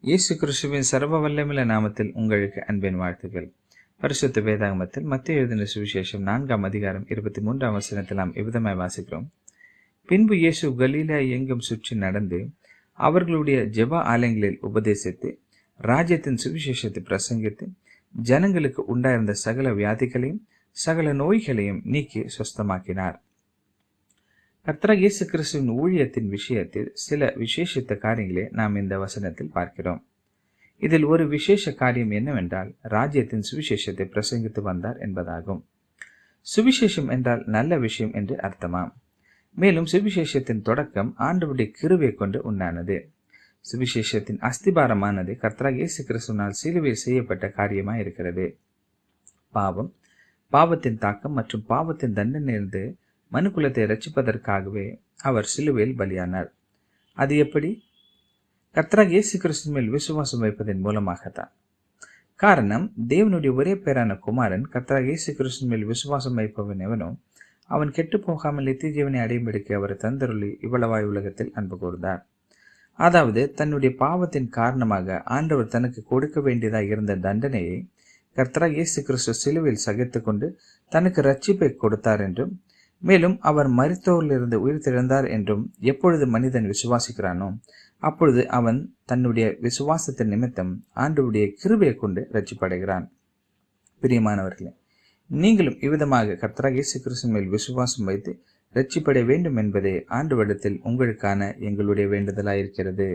இயேசு கிறிஸ்துவின் சர்வ வல்லமில்ல நாமத்தில் உங்களுக்கு அன்பின் வாழ்த்துக்கள். பரிசுத்த வேதாகமத்தில் மத்திய எழுதின சுவிசேஷம் நான்காம் அதிகாரம் இருபத்தி மூன்றாம் வசனத்தில் நாம் இவ்விதமாய் வாசிக்கிறோம். பின்பு இயேசு கலீலா எங்கும் சுற்றி நடந்து அவர்களுடைய ஜெப ஆலயங்களில் உபதேசித்து ராஜ்யத்தின் சுவிசேஷத்தை பிரசங்கித்து ஜனங்களுக்கு உண்டாயிருந்த சகல வியாதிகளையும் சகல நோய்களையும் நீக்கி சுஸ்தமாக்கினார். கர்த்தராக இயேசு கிறிஸ்துவின் ஊழியத்தின் விஷயத்தில் சில விசேஷித்த காரியங்களை நாம் இந்த வசனத்தில் பார்க்கிறோம். இதில் ஒரு விசேஷ காரியம் என்னவென்றால் ராஜ்யத்தின் சுவிசேஷத்தை பிரசங்கித்து வந்தார் என்பதாகும். சுவிசேஷம் என்றால் நல்ல விஷயம் என்று அர்த்தமாம். மேலும் சுவிசேஷத்தின் தொடக்கம் ஆண்டவுடைய கிருவை கொண்டு உண்டானது. சுவிசேஷத்தின் அஸ்திபாரமானது கர்த்தராக இயேசு கிறிஸ்துவினால் சிலுவையில் செய்யப்பட்ட காரியமாக இருக்கிறது பாவம் பாவத்தின் தாக்கம் மற்றும் பாவத்தின் தண்டனையிலிருந்து மனுக்குலத்தை ரட்சிப்பதற்காகவே அவர் சிலுவையில் பலியானார். அது எப்படி? கர்த்தராக இயேசு கிறிஸ்து மேல் விசுவாசம் வைப்பதன் மூலமாகத்தான். காரணம் தேவனுடைய ஒரே பேரான குமாரன் கர்த்தராக இயேசு கிறிஸ்து மேல் விசுவாசம் வைப்பவன் எவனோ அவன் கெட்டு போகாமல் நித்திய ஜீவனை அடையும்படிக்கு அவர் தந்தருளி இவ்வளவாய் உலகத்தில் அன்பு கூர்ந்தார். அதாவது தன்னுடைய பாவத்தின் காரணமாக ஆண்டவர் தனக்கு கொடுக்க வேண்டியதாக இருந்த தண்டனையை கர்த்தரா இயேசு கிறிஸ்து சிலுவையில் சகித்து கொண்டு தனக்கு ரட்சிப்பை கொடுத்தார் என்றும் மேலும் அவர் மருத்துவரிலிருந்து உயிர் திறந்தார் என்றும் எப்பொழுது மனிதன் விசுவாசிக்கிறானோ அப்பொழுது அவன் தன்னுடைய விசுவாசத்தின் நிமித்தம் ஆண்டுடைய கிருபையை கொண்டு ரட்சிப்படைகிறான். பிரியமானவர்களே நீங்களும் இவ்விதமாக கர்த்தராக இயேசு கிறிஸ்து மேல் விசுவாசம் வைத்து ரட்சிப்படைய வேண்டும் என்பதே ஆண்டு வருடத்தில் உங்களுக்கான எங்களுடைய வேண்டுதலாயிருக்கிறது.